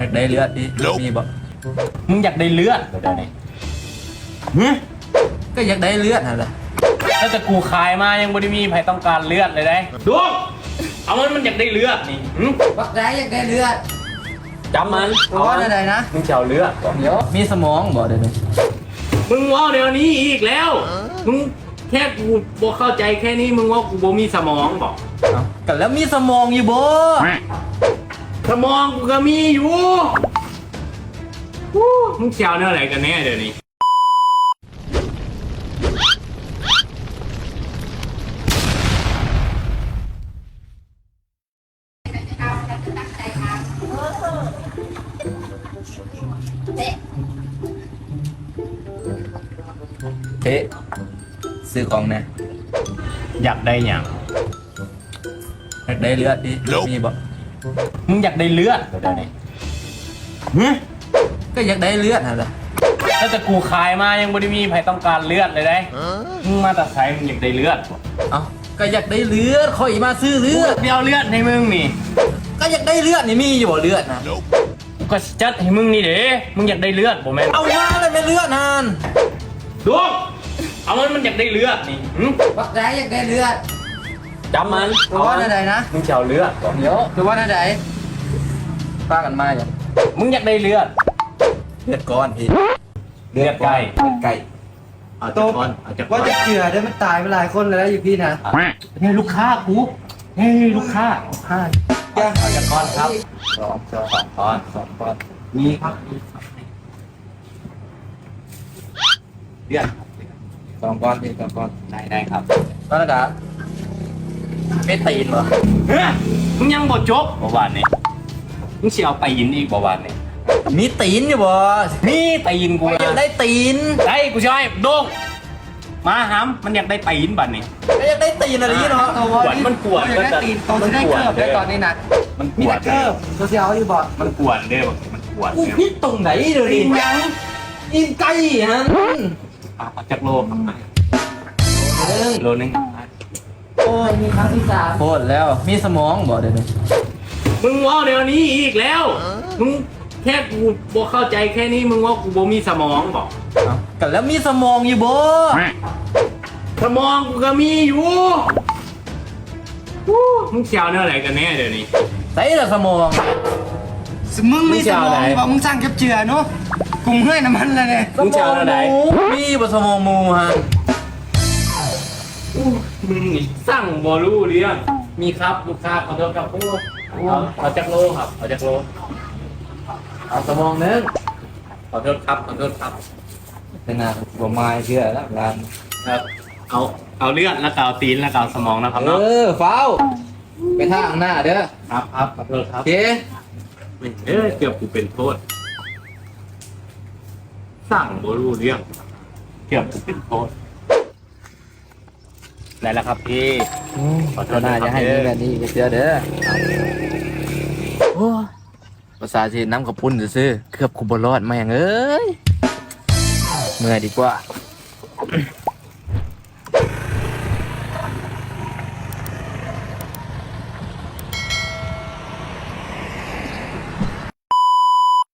อยากได้เลือดดิมีบ่มึงอยากได้เลือดเดี๋ยวนี้หึก็อยากได้เลือดนั่นแหละถ้าจะกูขายมายังบ่ได้มีใครต้องการเลือดเลยได้ดวงเอามันมันอยากได้เลือดนี่หึบักได้อยากได้เลือดจำมันเพราะว่าอะไรนะมึงจะเอาเลือดเดี๋ยวมีสมองบ่เดี๋ยวนี้มึงว่าเดี๋ยวนี้อีกแล้วมึงแค่กูบ่เข้าใจแค่นี้มึงว่ากูบ่มีสมองบอกเอ้ากันแล้วมีสมองอยู่บ่ สมองกูก็มีอยู่วู้มึงเชียวเนี่ยอะไรกันแน่เดี๋ยวนี้เฮ้ซื้อของนะอยากได้อย่าง อยากได้เลือดดิ มีบ่ มึงอยากได้เลือดเดี๋ยวนี้หึก็อยากได้เลือดนั่นแหละถ้าจะกูขายมายังบ่ได้มีใครต้องการเลือดเลยได้มึงมาแต่ไสมึงอยากได้เลือดเอ้าก็อยากได้เลือดคอยมาซื้อเลือดเดียวเลือดให้มึงนี่ ก็อยากได้เลือดนี่มีอยู่บ่เลือดนะกูก็จัดให้มึงนี่เด้มึงอยากได้เลือดบ่แม่นเอามาเลยไม่เลือดนานดวงเอามันมันอยากได้เลือดนี่หึบักได้อยากได้เลือด จำมันเพราะว่าอะไรนะ มึงจะเอาเลือดเดี๋ยวคือว่าอะไรป้ากันมาอย่างมึงอยากได้เลือด เลือดก้อนพี่เลือดไก่ไก่เอาจากก้อนเอาจากก้อว่านจะเจือได้มันตายไปหลายคนแล้วอยู่พี่นะเฮ้ยลูกค้ากูเฮ้ยลูกค้าลูกค้าเอาจากก้อนครับสองสองสองก้อนสองก้อนมีครับเลือดสองก้อนพี่สองก้อนได้ได้ครับป้าระดา ไม่ตีนเหรอเฮ้ยมึงยังบ่จบบ่วานนี่มึงสิเอาไปยินอีกบ่วานนี่มีตีนอยู่บ่นี่ตีนกูอยากนะได้ตีนได้กูช่วยโดงมาหามมันอยากได้ตีนบัดนี่ก็อยากได้ตีนอะไรนี่เนาะปวดมันปวดอยากได้ตีนตอนที่ได้เกิบได้ตอนนี้นะมันปมีวแต่ดเกิบโซเชียลอยู่บ่มันปวดเด้อมันปวดกูเนี่ยพิษตรงไหนเดี๋ยวตีนี้นยังอินไก่ฮะเอาจากโลครับโลนึงโอ้ ยมีครั้งที่สามโคตรแล้วมีสมองบ่เดี๋ยวนี้มึงว่าเดี๋ยวนี้อีกแล้ว มึงแค่กูบ่เข้าใจแค่นี้มึงว่ากูบ่มีสมองบอกเอ้ากันแล้วมีสมองอยู่บ่สมองกูก็มีอยู่วู้มึงเชียวเนี่ยอะไรกันแน่เดี๋ยวนี้ ใส่ละสมอง มึงมีสมองบ่มึงสร้างกับเจือเนาะกลุ่มเฮ้ยน้ำมันเลยเนี่ย มึงจะเอาอะไรสมองหมูมีบ่สมองหมูฮะ อู้มึงนี่สั่งบอรู้เรื่องมีครับลูกค้าขอโทษครับโอ้เอาเอาจากโลครับเอาจากโลเอาสมองนึงขอโทษครับขอโทษครับเป็นนาบ่มาเชื่อแล้วร้านครับเอาเอาเลือดแล้วก็เอาตีนแล้วก็เอาสมองนะครับเอเนาะอฟ้าวไปทางหน้าเด้อครับครับขอโทษครัโอบเคเอ้ยเกือบกูเป็นโทษ สั่งบอรู้เรื่องเกือบกูเป็นโทษ ได้แล้วครับพี่ ขอโทษน่านะครับจะให้มีแบบนี้ก็เชื่อเด้อโอ้ยภาษาจีนน้ำกับปุ่นซื้อๆเกือบคุบรอดแม่งเอ้ยเมื่อยดีกว่า